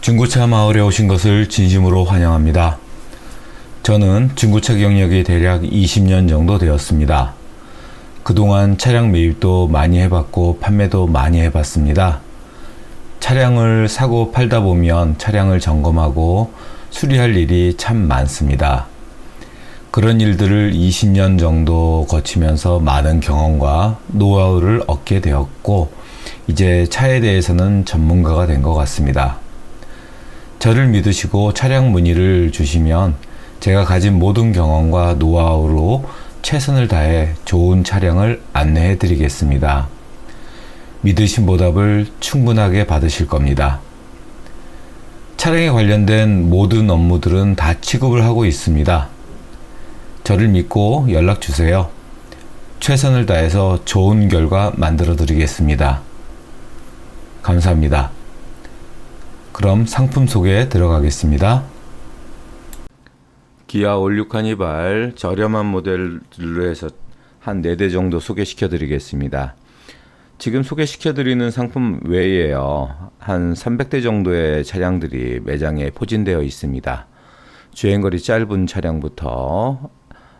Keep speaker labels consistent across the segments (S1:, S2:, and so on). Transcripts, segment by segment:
S1: 중고차 마을에 오신 것을 진심으로 환영합니다. 저는 중고차 경력이 대략 20년 정도 되었습니다. 그동안 차량 매입도 많이 해봤고 판매도 많이 해봤습니다. 차량을 사고 팔다 보면 차량을 점검하고 수리할 일이 참 많습니다. 그런 일들을 20년 정도 거치면서 많은 경험과 노하우를 얻게 되었고, 이제 차에 대해서는 전문가가 된 것 같습니다. 저를 믿으시고 차량 문의를 주시면 제가 가진 모든 경험과 노하우로 최선을 다해 좋은 차량을 안내해 드리겠습니다. 믿으신 보답을 충분하게 받으실 겁니다. 차량에 관련된 모든 업무들은 다 취급을 하고 있습니다. 저를 믿고 연락 주세요. 최선을 다해서 좋은 결과 만들어 드리겠습니다. 감사합니다. 그럼 상품 소개에 들어가겠습니다. 기아 올류 카니발 저렴한 모델로 해서 한 4대 정도 소개시켜 드리겠습니다. 지금 소개시켜 드리는 상품 외에요. 한 300대 정도의 차량들이 매장에 포진되어 있습니다. 주행거리 짧은 차량부터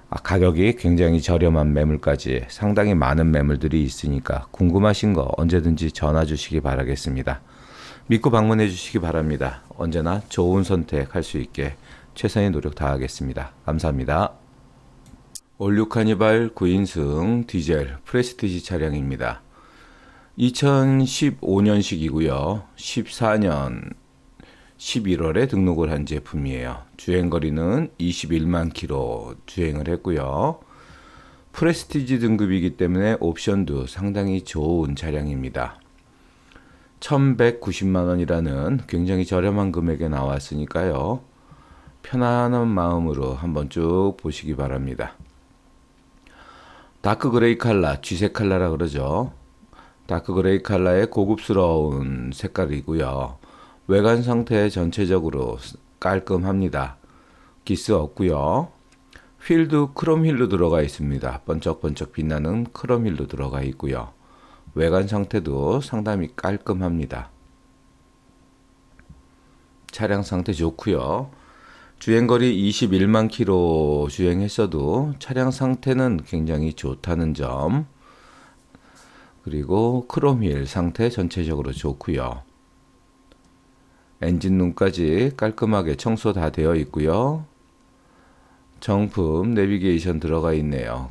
S1: 아, 가격이 굉장히 저렴한 매물까지 상당히 많은 매물들이 있으니까 궁금하신 거 언제든지 전화 주시기 바라겠습니다. 믿고 방문해 주시기 바랍니다. 언제나 좋은 선택할 수 있게 최선의 노력 다하겠습니다. 감사합니다. 올류 카니발 9인승 디젤 프레스티지 차량입니다. 2015년식이고요. 14년 11월에 등록을 한 제품이에요. 주행거리는 21만 킬로 주행을 했고요. 프레스티지 등급이기 때문에 옵션도 상당히 좋은 차량입니다. 1190만 원이라는 굉장히 저렴한 금액에 나왔으니까요. 편안한 마음으로 한번 쭉 보시기 바랍니다. 다크 그레이 칼라, 쥐색 칼라라 그러죠. 다크 그레이 칼라의 고급스러운 색깔이고요. 외관 상태 전체적으로 깔끔합니다. 기스 없고요. 휠도 크롬 휠로 들어가 있습니다. 번쩍번쩍 빛나는 크롬 휠로 들어가 있고요. 외관 상태도 상당히 깔끔합니다. 차량 상태 좋고요. 주행거리 21만 킬로 주행했어도 차량 상태는 굉장히 좋다는 점. 그리고 크롬휠 상태 전체적으로 좋고요. 엔진 룸까지 깔끔하게 청소 다 되어 있고요. 정품 내비게이션 들어가 있네요.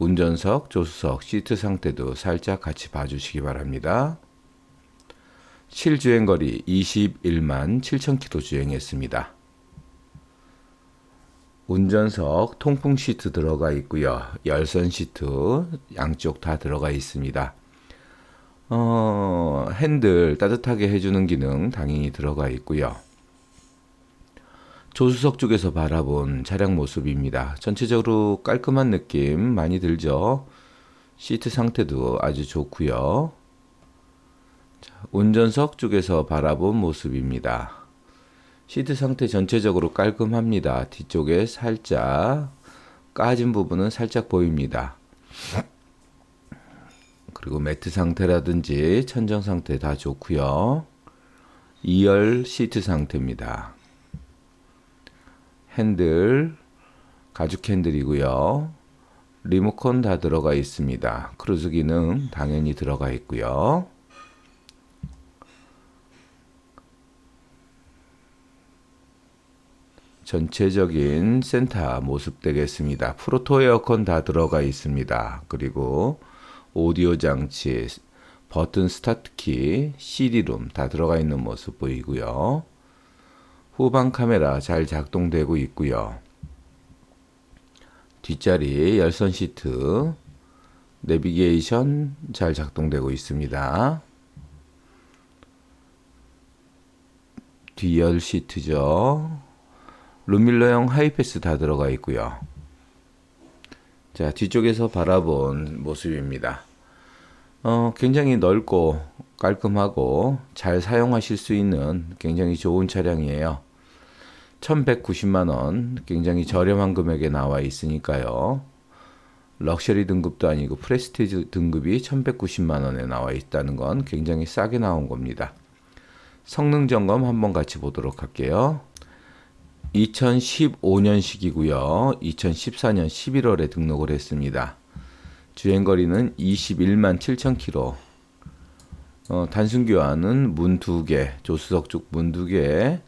S1: 운전석, 조수석, 시트 상태도 살짝 같이 봐주시기 바랍니다. 실주행 거리 21만 7천 킬로 주행했습니다. 운전석 통풍 시트 들어가 있고요. 열선 시트 양쪽 다 들어가 있습니다. 어, 핸들 따뜻하게 해주는 기능 당연히 들어가 있고요. 조수석 쪽에서 바라본 차량 모습입니다. 전체적으로 깔끔한 느낌 많이 들죠. 시트 상태도 아주 좋고요. 자, 운전석 쪽에서 바라본 모습입니다. 시트 상태 전체적으로 깔끔합니다. 뒤쪽에 살짝 까진 부분은 살짝 보입니다. 그리고 매트 상태라든지 천정 상태 다 좋고요. 2열 시트 상태입니다. 핸들 가죽 핸들이고요. 리모컨 다 들어가 있습니다. 크루즈 기능 당연히 들어가 있고요. 전체적인 센터 모습 되겠습니다. 프로토 에어컨 다 들어가 있습니다. 그리고 오디오 장치, 버튼 스타트 키, CD룸 다 들어가 있는 모습 보이고요. 후방 카메라 잘 작동되고 있고요. 뒷자리 열선 시트, 내비게이션 잘 작동되고 있습니다. 뒤열 시트죠. 루밀러형 하이패스 다 들어가 있고요. 자, 뒤쪽에서 바라본 모습입니다. 어, 굉장히 넓고 깔끔하고 잘 사용하실 수 있는 굉장히 좋은 차량이에요. 1190만 원, 굉장히 저렴한 금액에 나와 있으니까요. 럭셔리 등급도 아니고 프레스티지 등급이 1190만 원에 나와 있다는 건 굉장히 싸게 나온 겁니다. 성능 점검 한번 같이 보도록 할게요. 2015년식이고요. 2014년 11월에 등록을 했습니다. 주행 거리는 21만 7천 킬로. 어, 단순 교환은 문두 개, 조수석 쪽문두 개,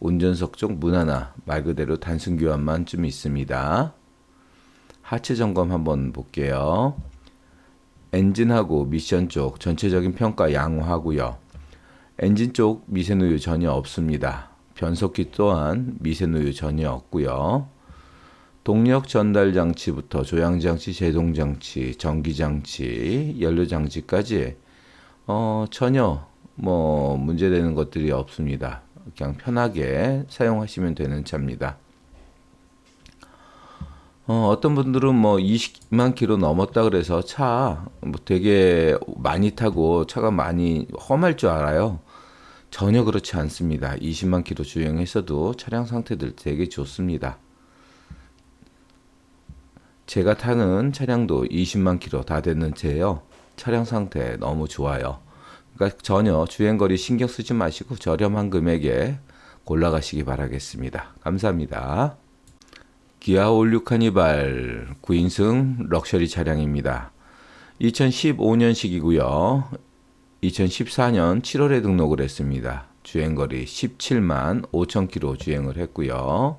S1: 운전석 쪽 문 하나, 말 그대로 단순 교환만 좀 있습니다. 하체 점검 한번 볼게요. 엔진하고 미션 쪽 전체적인 평가 양호하고요. 엔진 쪽 미세누유 전혀 없습니다. 변속기 또한 미세누유 전혀 없고요. 동력 전달 장치부터 조향 장치, 제동 장치, 전기 장치, 연료 장치까지 어, 전혀 뭐 문제되는 것들이 없습니다. 그냥 편하게 사용하시면 되는 차입니다. 어, 어떤 분들은 뭐 20만 킬로 넘었다 그래서 차 뭐 되게 많이 타고 차가 많이 험할 줄 알아요. 전혀 그렇지 않습니다. 20만 킬로 주행했어도 차량 상태들 되게 좋습니다. 제가 타는 차량도 20만 킬로 다 됐는 채예요. 차량 상태 너무 좋아요. 그러니까 전혀 주행거리 신경 쓰지 마시고 저렴한 금액에 골라가시기 바라겠습니다. 감사합니다. 기아 올류 카니발 9인승 럭셔리 차량입니다. 2015년식이고요. 2014년 7월에 등록을 했습니다. 주행거리 17만 5천 킬로 주행을 했고요.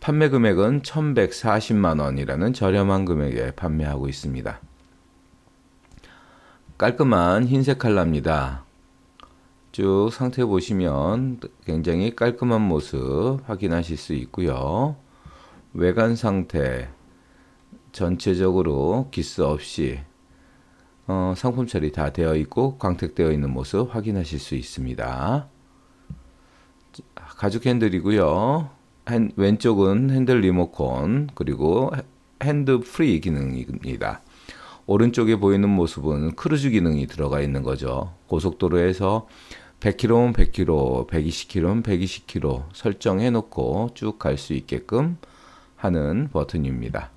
S1: 판매 금액은 1140만 원이라는 저렴한 금액에 판매하고 있습니다. 깔끔한 흰색 컬러입니다. 쭉 상태 보시면 굉장히 깔끔한 모습 확인하실 수 있고요. 외관 상태 전체적으로 기스 없이 어, 상품 처리 다 되어 있고 광택되어 있는 모습 확인하실 수 있습니다. 가죽 핸들이고요. 핸, 왼쪽은 핸들 리모컨 그리고 핸드 프리 기능입니다. 오른쪽에 보이는 모습은 크루즈 기능이 들어가 있는 거죠. 고속도로에서 100km면 100km, 120km면 120km 설정해 놓고 쭉 갈 수 있게끔 하는 버튼입니다.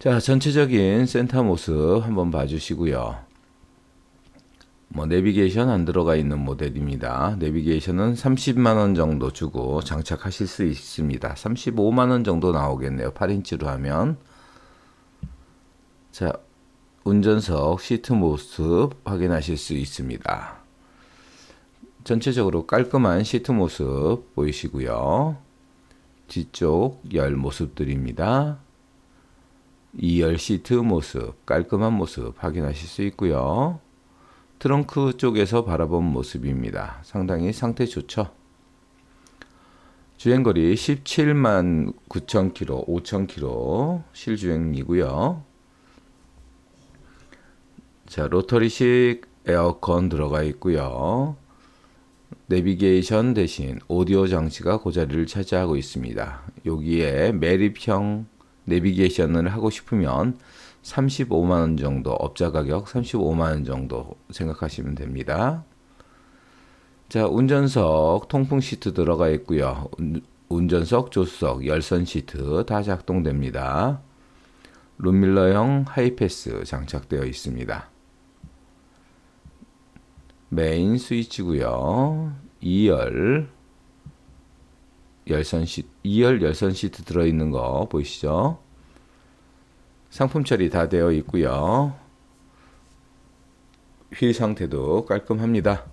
S1: 자, 전체적인 센터 모습 한번 봐주시고요. 뭐 내비게이션 안 들어가 있는 모델입니다. 내비게이션은 30만 원 정도 주고 장착하실 수 있습니다. 35만 원 정도 나오겠네요. 8인치로 하면. 자, 운전석 시트 모습 확인하실 수 있습니다. 전체적으로 깔끔한 시트 모습 보이시고요. 뒤쪽 열 모습들입니다. 2열 시트 모습, 깔끔한 모습 확인하실 수 있고요. 트렁크 쪽에서 바라본 모습입니다. 상당히 상태 좋죠. 주행거리 17만 9천 킬로, 5천 킬로 실주행이고요. 자, 로터리식 에어컨 들어가 있고요. 내비게이션 대신 오디오 장치가 그 자리를 차지하고 있습니다. 여기에 매립형 내비게이션을 하고 싶으면 35만 원 정도 업자 가격 35만 원 정도 생각하시면 됩니다. 자, 운전석 통풍 시트 들어가 있고요. 운전석, 조수석, 열선 시트 다 작동됩니다. 룸밀러형 하이패스 장착되어 있습니다. 메인 스위치고요. 2열 열선 시 2열 열선 시트 들어 있는 거 보이시죠? 상품 처리 다 되어 있고요. 휠 상태도 깔끔합니다.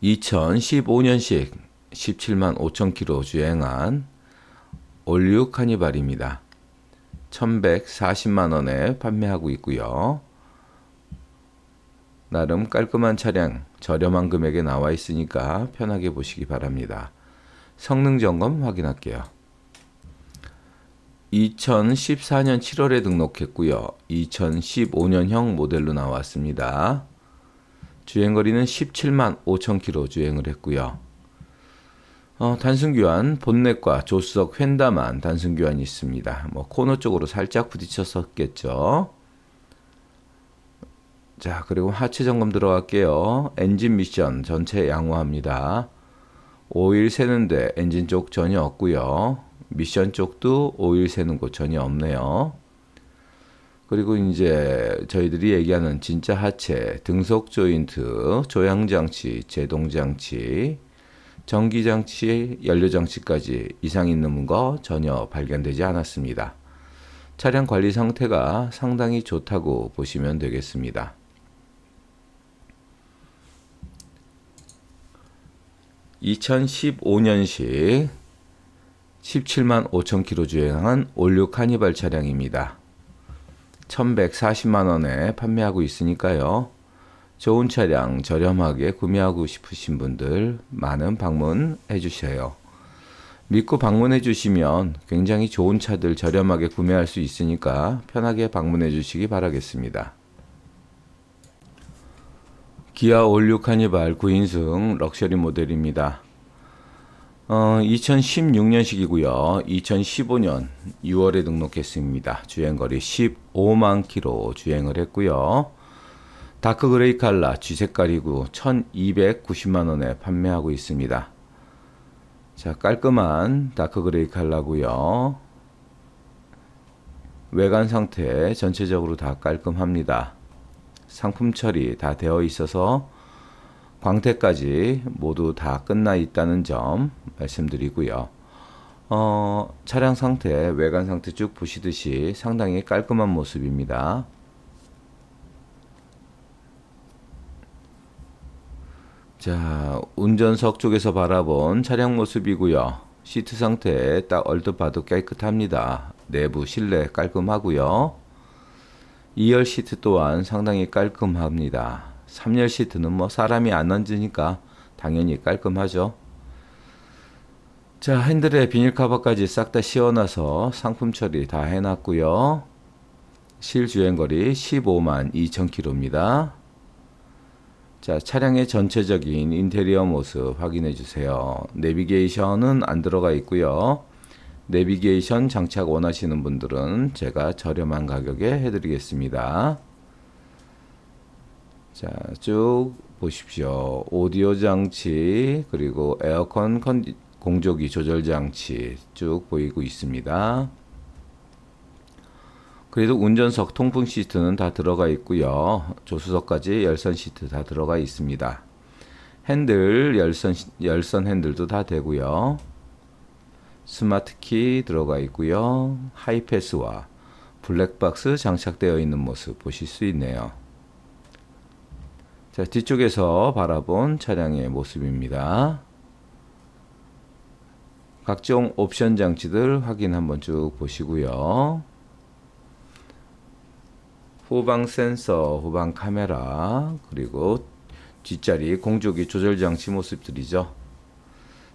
S1: 2015년식 17만 5천 킬로 주행한 올류 카니발입니다. 1140만 원에 판매하고 있고요. 나름 깔끔한 차량, 저렴한 금액에 나와 있으니까 편하게 보시기 바랍니다. 성능 점검 확인할게요. 2014년 7월에 등록했고요. 2015년형 모델로 나왔습니다. 주행거리는 17만 5천 킬로 주행을 했고요. 어, 단순 교환 본넷과 조수석 휀다만 단순 교환이 있습니다. 뭐 코너 쪽으로 살짝 부딪혔었겠죠. 자, 그리고 하체 점검 들어갈게요. 엔진 미션 전체 양호합니다. 오일 새는데 엔진 쪽 전혀 없고요. 미션 쪽도 오일 새는 곳 전혀 없네요. 그리고 이제 저희들이 얘기하는 진짜 하체, 등속 조인트, 조향 장치, 제동 장치, 전기 장치, 연료 장치까지 이상 있는 거 전혀 발견되지 않았습니다. 차량 관리 상태가 상당히 좋다고 보시면 되겠습니다. 2015년식 17만 5천 킬로 주행한 올류 카니발 차량입니다. 1140만 원에 판매하고 있으니까요. 좋은 차량 저렴하게 구매하고 싶으신 분들 많은 방문해 주세요. 믿고 방문해 주시면 굉장히 좋은 차들 저렴하게 구매할 수 있으니까 편하게 방문해 주시기 바라겠습니다. 기아 올류 카니발 9인승 럭셔리 모델입니다. 어, 2016년식이고요. 2015년 6월에 등록했습니다. 주행거리 15만 킬로 주행을 했고요. 다크 그레이 칼라 쥐색깔이고 1290만 원에 판매하고 있습니다. 자, 깔끔한 다크 그레이 칼라고요. 외관 상태 전체적으로 다 깔끔합니다. 상품 처리 다 되어 있어서 광택까지 모두 다 끝나 있다는 점 말씀드리고요. 어, 차량 상태, 외관 상태 쭉 보시듯이 상당히 깔끔한 모습입니다. 자, 운전석 쪽에서 바라본 차량 모습이고요. 시트 상태 딱 얼핏 봐도 깨끗합니다. 내부 실내 깔끔하고요. 2열 시트 또한 상당히 깔끔합니다. 3열 시트는 뭐 사람이 안 앉으니까 당연히 깔끔하죠. 자, 핸들에 비닐 커버까지 싹 다 씌워놔서 상품 처리 다 해놨고요. 실 주행 거리 15만 2천 킬로입니다. 자, 차량의 전체적인 인테리어 모습 확인해 주세요. 내비게이션은 안 들어가 있고요. 내비게이션 장착 원하시는 분들은 제가 저렴한 가격에 해드리겠습니다. 자, 쭉 보십시오. 오디오 장치, 그리고 에어컨 컨디, 공조기 조절 장치 쭉 보이고 있습니다. 그래도 운전석 통풍 시트는 다 들어가 있고요. 조수석까지 열선 시트 다 들어가 있습니다. 핸들 열선 열선 핸들도 다 되고요. 스마트 키 들어가 있고요. 하이패스와 블랙박스 장착되어 있는 모습 보실 수 있네요. 자, 뒤쪽에서 바라본 차량의 모습입니다. 각종 옵션 장치들 확인 한번 쭉 보시고요. 후방 센서, 후방 카메라, 그리고 뒷자리 공조기 조절 장치 모습들이죠.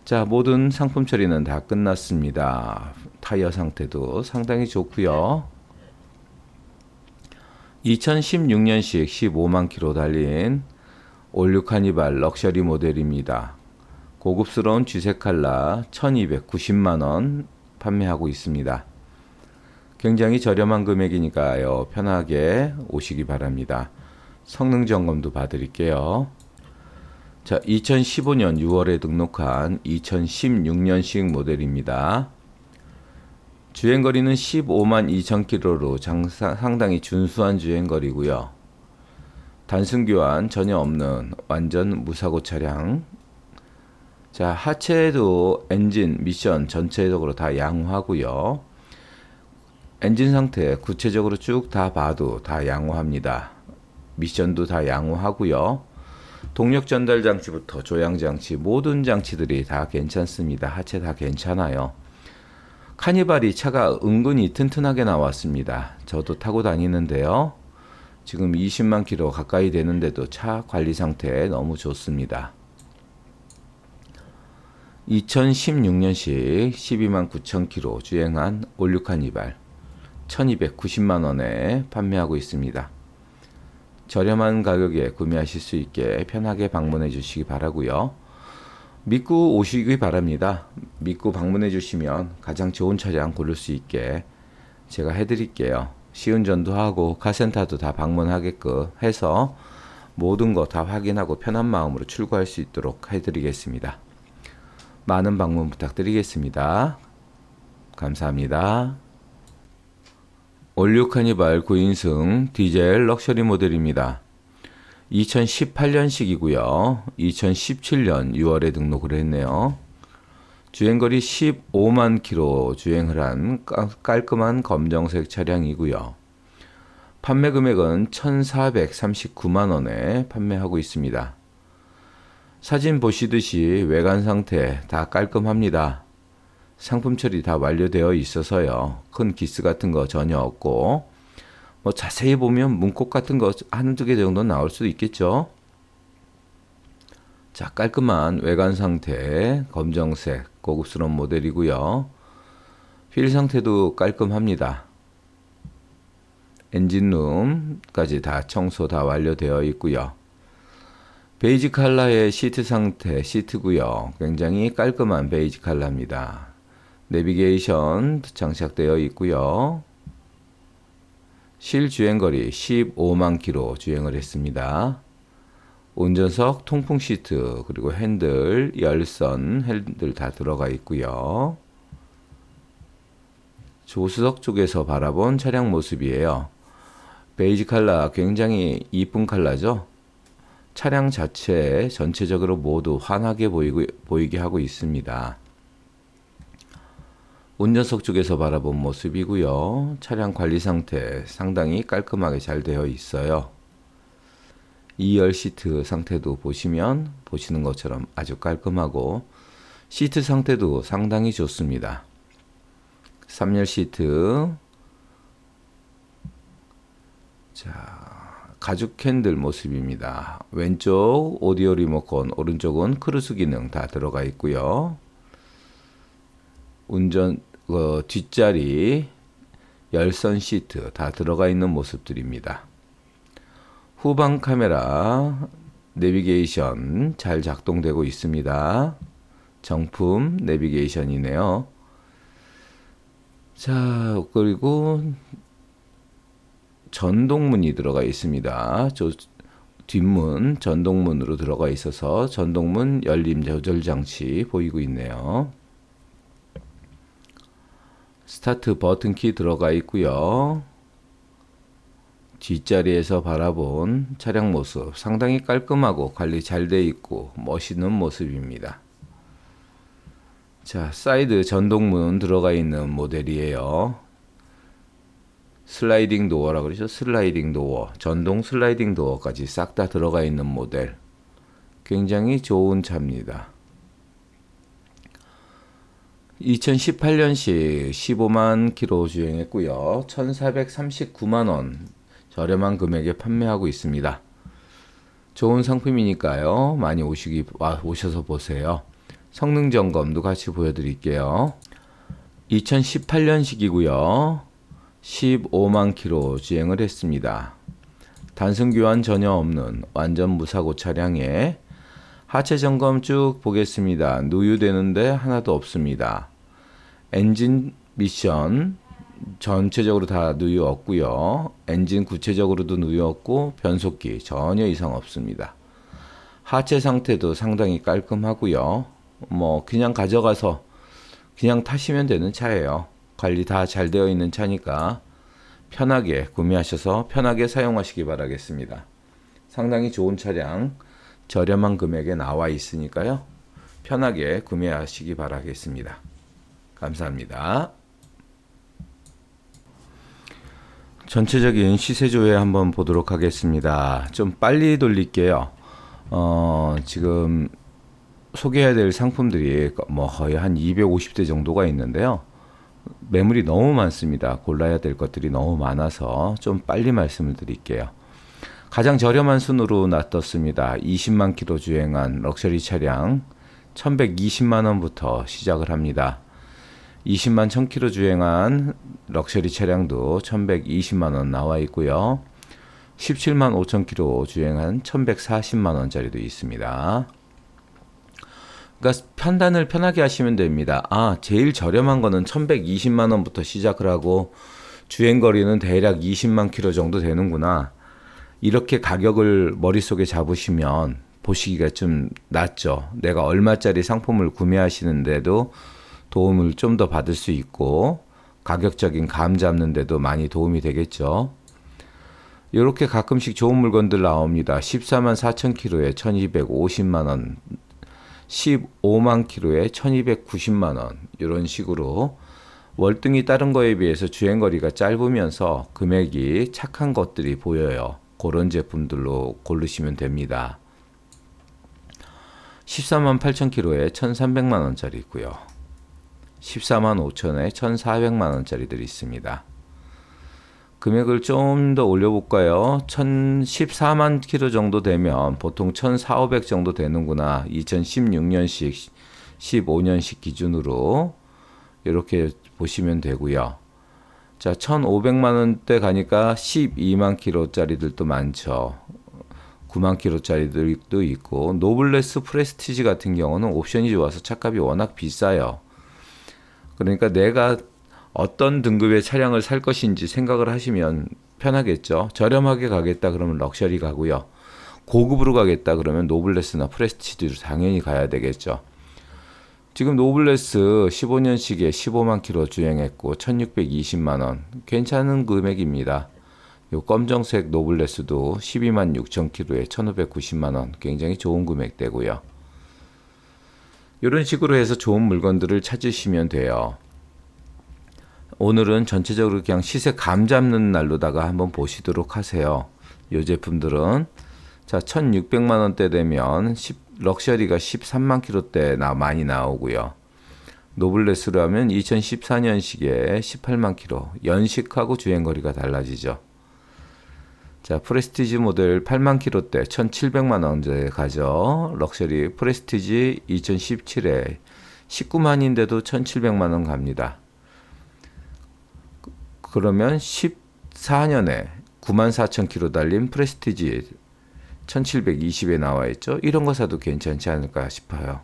S1: 자, 모든 상품 처리는 다 끝났습니다. 타이어 상태도 상당히 좋고요. 2016년식 15만 킬로 달린 올류 카니발 럭셔리 모델입니다. 고급스러운 쥐색 칼라 1290만 원 판매하고 있습니다. 굉장히 저렴한 금액이니까요. 편하게 오시기 바랍니다. 성능 점검도 봐드릴게요. 자, 2015년 6월에 등록한 2016년식 모델입니다. 주행거리는 15만 2천 킬로로 상당히 준수한 주행거리고요. 단순 교환 전혀 없는 완전 무사고 차량. 자, 하체도 엔진, 미션 전체적으로 다 양호하고요. 엔진 상태 구체적으로 쭉 다 봐도 다 양호합니다. 미션도 다 양호하고요. 동력 전달 장치부터 조향 장치 모든 장치들이 다 괜찮습니다. 하체 다 괜찮아요. 카니발이 차가 은근히 튼튼하게 나왔습니다. 저도 타고 다니는데요. 지금 20만 킬로 가까이 되는데도 차 관리 상태 너무 좋습니다. 2016년식 12만 9천 킬로 주행한 올류 카니발 1290만 원에 판매하고 있습니다. 저렴한 가격에 구매하실 수 있게 편하게 방문해 주시기 바라고요. 믿고 오시기 바랍니다. 믿고 방문해 주시면 가장 좋은 차량 고를 수 있게 제가 해드릴게요. 시운전도 하고 카센터도 다 방문하게끔 해서 모든 거 다 확인하고 편한 마음으로 출고할 수 있도록 해드리겠습니다. 많은 방문 부탁드리겠습니다. 감사합니다. 올류 카니발 9인승 디젤 럭셔리 모델입니다. 2018년식이고요. 2017년 6월에 등록을 했네요. 주행거리 15만 킬로 주행을 한 깔끔한 검정색 차량이고요. 판매 금액은 1,439만 원에 판매하고 있습니다. 사진 보시듯이 외관 상태 다 깔끔합니다. 상품 처리 다 완료되어 있어서요. 큰 기스 같은 거 전혀 없고 뭐 자세히 보면 문콕 같은 거 한두 개 정도 나올 수도 있겠죠. 자, 깔끔한 외관 상태, 검정색, 고급스러운 모델이고요. 휠 상태도 깔끔합니다. 엔진룸까지 다 청소 다 완료되어 있고요. 베이지 칼라의 시트 상태 시트고요. 굉장히 깔끔한 베이지 칼라입니다. 내비게이션 장착되어 있고요. 실 주행거리 15만 킬로 주행을 했습니다. 운전석 통풍 시트 그리고 핸들 열선 핸들 다 들어가 있고요. 조수석 쪽에서 바라본 차량 모습이에요. 베이지 칼라 굉장히 이쁜 칼라죠. 차량 자체 전체적으로 모두 환하게 보이고, 보이게 하고 있습니다. 운전석 쪽에서 바라본 모습이고요. 차량 관리 상태 상당히 깔끔하게 잘 되어 있어요. 2열 시트 상태도 보시면 보시는 것처럼 아주 깔끔하고 시트 상태도 상당히 좋습니다. 3열 시트 자, 가죽 캔들 모습입니다. 왼쪽 오디오 리모컨, 오른쪽은 크루즈 기능 다 들어가 있고요. 운전 어, 뒷자리 열선 시트 다 들어가 있는 모습들입니다. 후방 카메라 내비게이션 잘 작동되고 있습니다. 정품 내비게이션이네요. 자, 그리고 전동문이 들어가 있습니다. 저 뒷문 전동문으로 들어가 있어서 전동문 열림 조절 장치 보이고 있네요. 스타트 버튼 키 들어가 있고요. 뒷자리에서 바라본 차량 모습 상당히 깔끔하고 관리 잘 돼 있고 멋있는 모습입니다. 자, 사이드 전동문 들어가 있는 모델이에요. 슬라이딩 도어라 그러죠. 슬라이딩 도어, 전동 슬라이딩 도어까지 싹 다 들어가 있는 모델. 굉장히 좋은 차입니다. 2018년식 15만 킬로 주행했고요. 1,439만 원 저렴한 금액에 판매하고 있습니다. 좋은 상품이니까요. 많이 오시기 와, 오셔서 보세요. 성능 점검도 같이 보여드릴게요. 2018년식이고요. 15만 킬로 주행을 했습니다. 단순 교환 전혀 없는 완전 무사고 차량에 하체 점검 쭉 보겠습니다. 누유되는데 하나도 없습니다. 엔진 미션 전체적으로 다 누유 없고요. 엔진 구체적으로도 누유 없고 변속기 전혀 이상 없습니다. 하체 상태도 상당히 깔끔하고요. 뭐 그냥 가져가서 그냥 타시면 되는 차예요. 관리 다 잘 되어 있는 차니까 편하게 구매하셔서 편하게 사용하시기 바라겠습니다. 상당히 좋은 차량 저렴한 금액에 나와 있으니까요. 편하게 구매하시기 바라겠습니다. 감사합니다. 전체적인 시세 조회 한번 보도록 하겠습니다. 좀 빨리 돌릴게요. 어, 지금 소개해야 될 상품들이 뭐 거의 한 250대 정도가 있는데요. 매물이 너무 많습니다. 골라야 될 것들이 너무 많아서 좀 빨리 말씀을 드릴게요. 가장 저렴한 순으로 놔뒀습니다. 20만 킬로 주행한 럭셔리 차량 1120만 원부터 시작을 합니다. 20만 1000km 주행한 럭셔리 차량도 1120만 원 나와 있고요. 17만 5000km 주행한 1140만 원짜리도 있습니다. 그러니까 판단을 편하게 하시면 됩니다. 아, 제일 저렴한 거는 1120만 원부터 시작을 하고 주행 거리는 대략 20만 킬로 정도 되는구나. 이렇게 가격을 머릿속에 잡으시면 보시기가 좀 낫죠. 내가 얼마짜리 상품을 구매하시는데도 도움을 좀 더 받을 수 있고 가격적인 감 잡는 데도 많이 도움이 되겠죠. 이렇게 가끔씩 좋은 물건들 나옵니다. 14만 4천 킬로에 1250만 원, 15만 킬로에 1290만 원 이런 식으로 월등히 다른 거에 비해서 주행 거리가 짧으면서 금액이 착한 것들이 보여요. 그런 제품들로 고르시면 됩니다. 14만 8천 킬로에 1,300만 원짜리 있고요. 14만 5천에 1,400만 원짜리들이 있습니다. 금액을 좀 더 올려볼까요? 1,014만 킬로 정도 되면 보통 1,400 정도 되는구나. 2016년식, 15년식 기준으로 이렇게 보시면 되고요. 자, 1,500만 원대 가니까 12만 킬로짜리들도 많죠. 9만 킬로짜리들도 있고 노블레스 프레스티지 같은 경우는 옵션이 좋아서 차값이 워낙 비싸요. 그러니까 내가 어떤 등급의 차량을 살 것인지 생각을 하시면 편하겠죠. 저렴하게 가겠다 그러면 럭셔리 가고요. 고급으로 가겠다 그러면 노블레스나 프레스티지로 당연히 가야 되겠죠. 지금 노블레스 15년식에 15만 킬로 주행했고 1620만 원 괜찮은 금액입니다. 요 검정색 노블레스도 12만 6천 킬로에 1590만 원 굉장히 좋은 금액대고요. 이런 식으로 해서 좋은 물건들을 찾으시면 돼요. 오늘은 전체적으로 그냥 시세 감 잡는 날로다가 한번 보시도록 하세요. 이 제품들은 자 1600만 원대 되면 10, 럭셔리가 13만 킬로대 나 많이 나오고요. 노블레스로 하면 2014년식에 18만 킬로 연식하고 주행 거리가 달라지죠. 자, 프레스티지 모델 8만 킬로대 1,700만 원대 가죠. 럭셔리 프레스티지 2017에 19만인데도 1,700만 원 갑니다. 그러면 14년에 9만 4천 킬로 달린 프레스티지 1720에 나와 있죠. 이런 거 사도 괜찮지 않을까 싶어요.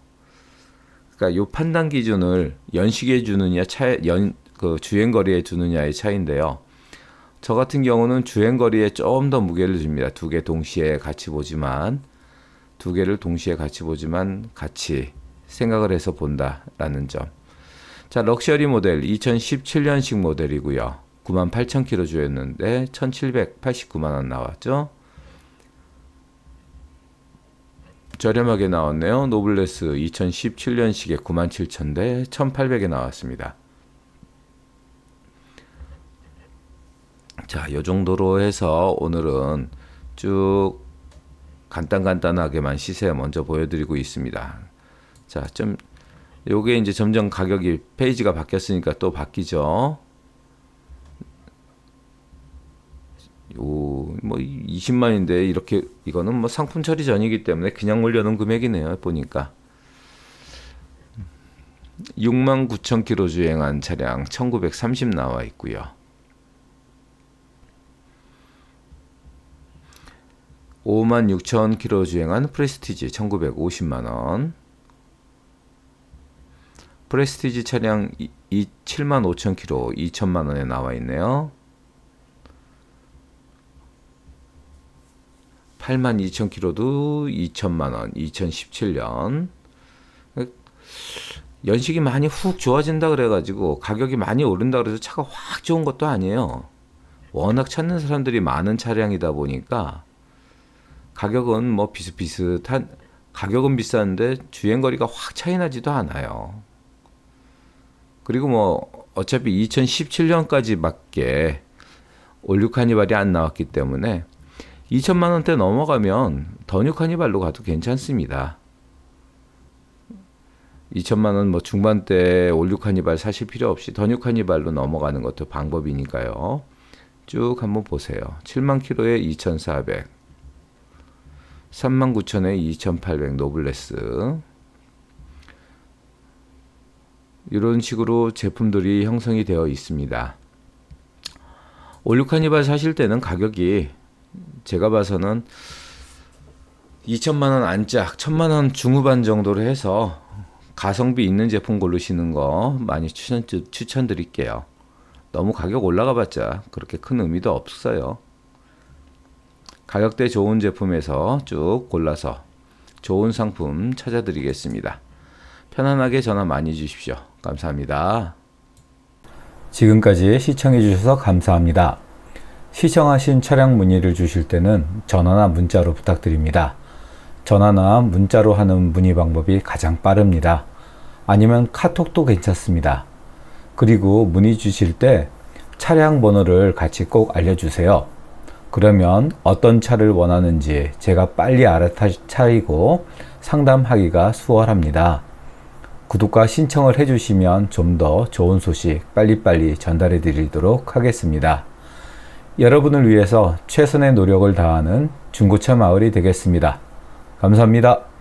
S1: 그러니까 요 판단 기준을 연식에 주느냐 차 연 그 주행 거리에 주느냐의 차이인데요. 저 같은 경우는 주행 거리에 좀 더 무게를 줍니다. 두 개 동시에 같이 보지만 두 개를 동시에 같이 보지만 같이 생각을 해서 본다라는 점. 자, 럭셔리 모델 2017년식 모델이고요. 9만 8천 킬로 주였는데 1,789만 원 나왔죠. 저렴하게 나왔네요. 노블레스 2017년식에 9만 7천대 1,800에 나왔습니다. 자, 요 정도로 해서 오늘은 쭉 간단간단하게만 시세 먼저 보여드리고 있습니다. 자, 좀 요게 이제 점점 가격이 페이지가 바뀌었으니까 또 바뀌죠. 요, 뭐 20만인데 이렇게 이거는 뭐 상품 처리 전이기 때문에 그냥 올려놓은 금액이네요. 보니까 6만 9천 킬로 주행한 차량 1930 나와 있고요. 5만 6천 킬로 주행한 프레스티지 1950만 원. 프레스티지 차량 2, 7만 5천 킬로 2천만 원에 나와 있네요. 8만 2천 킬로도 2천만 원, 2017년. 연식이 많이 훅 좋아진다 그래가지고 가격이 많이 오른다 그래서 차가 확 좋은 것도 아니에요. 워낙 찾는 사람들이 많은 차량이다 보니까 가격은 뭐 비슷비슷한 가격은 비싼데 주행 거리가 확 차이 나지도 않아요. 그리고 뭐 어차피 2017년까지밖에 올류 카니발이 안 나왔기 때문에 2천만 원대 넘어가면 더뉴 카니발로 가도 괜찮습니다. 2천만 원 뭐 중반대 올류 카니발 사실 필요 없이 더뉴 카니발로 넘어가는 것도 방법이니까요. 쭉 한번 보세요. 7만 킬로에 2,400, 3만 9천에 2,800 노블레스. 이런 식으로 제품들이 형성이 되어 있습니다. 올류 카니발 사실 때는 가격이 제가 봐서는 2천만 원 안짝, 1천만 원 중후반 정도로 해서 가성비 있는 제품 고르시는 거 많이 추천 추천드릴게요. 너무 가격 올라가 봤자 그렇게 큰 의미도 없어요. 가격대 좋은 제품에서 쭉 골라서 좋은 상품 찾아드리겠습니다. 편안하게 전화 많이 주십시오. 감사합니다. 지금까지 시청해 주셔서 감사합니다. 시청하신 차량 문의를 주실 때는 전화나 문자로 부탁드립니다. 전화나 문자로 하는 문의 방법이 가장 빠릅니다. 아니면 카톡도 괜찮습니다. 그리고 문의 주실 때 차량 번호를 같이 꼭 알려주세요. 그러면 어떤 차를 원하는지 제가 빨리 알아차리고 상담하기가 수월합니다. 구독과 신청을 해주시면 좀 더 좋은 소식 빨리빨리 전달해 드리도록 하겠습니다. 여러분을 위해서 최선의 노력을 다하는 중고차 마을이 되겠습니다. 감사합니다.